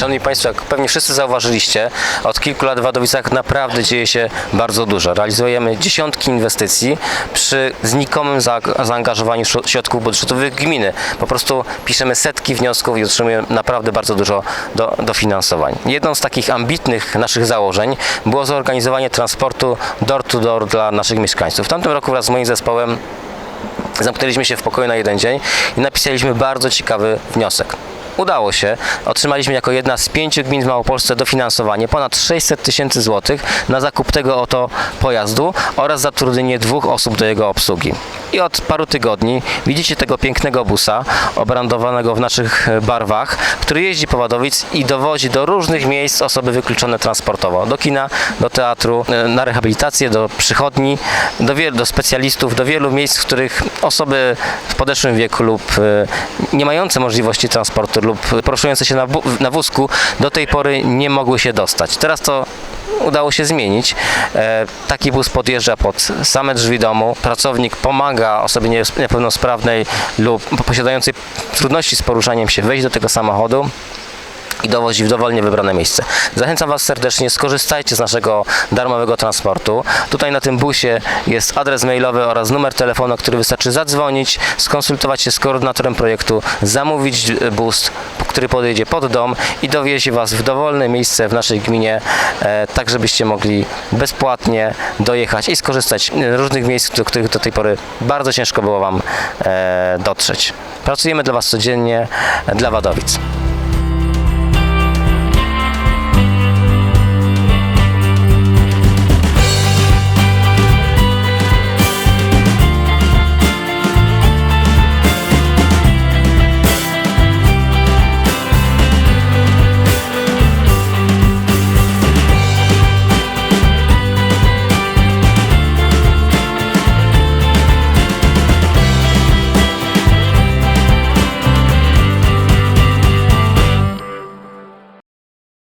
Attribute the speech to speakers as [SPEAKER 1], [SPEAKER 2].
[SPEAKER 1] Szanowni Państwo, jak pewnie wszyscy zauważyliście, od kilku lat w Wadowicach naprawdę dzieje się bardzo dużo. Realizujemy dziesiątki inwestycji przy znikomym za- zaangażowaniu śro- środków budżetowych gminy. Po prostu piszemy setki wniosków i otrzymujemy naprawdę bardzo dużo do, dofinansowań. Jedną z takich ambitnych naszych założeń było zorganizowanie transportu door to door dla naszych mieszkańców. W tamtym roku wraz z moim zespołem Zamknęliśmy się w pokoju na jeden dzień i napisaliśmy bardzo ciekawy wniosek. Udało się. Otrzymaliśmy jako jedna z pięciu gmin w Małopolsce dofinansowanie ponad 600 tysięcy złotych na zakup tego oto pojazdu oraz zatrudnienie dwóch osób do jego obsługi. I od paru tygodni widzicie tego pięknego busa obrandowanego w naszych barwach, który jeździ po Wadowic i dowozi do różnych miejsc osoby wykluczone transportowo. Do kina, do teatru, e, na rehabilitację, do przychodni, do, wielu, do specjalistów, do wielu miejsc, w których osoby w podeszłym wieku lub e, nie mające możliwości transportu lub poruszające się na, na wózku do tej pory nie mogły się dostać. Teraz to udało się zmienić. E, taki bus podjeżdża pod same drzwi domu. Pracownik pomaga osobie niepełnosprawnej lub posiadającej trudności z poruszaniem się wejść do tego samochodu i dowozi w dowolnie wybrane miejsce. Zachęcam Was serdecznie, skorzystajcie z naszego darmowego transportu. Tutaj na tym busie jest adres mailowy oraz numer telefonu, który wystarczy zadzwonić, skonsultować się z koordynatorem projektu, zamówić e, bus, który podjedzie pod dom i dowiezie Was w dowolne miejsce w naszej gminie, e, tak żebyście mogli bezpłatnie dojechać i skorzystać z różnych miejsc, do których do tej pory bardzo ciężko było Wam e, dotrzeć. Pracujemy dla Was codziennie, e, dla Wadowic.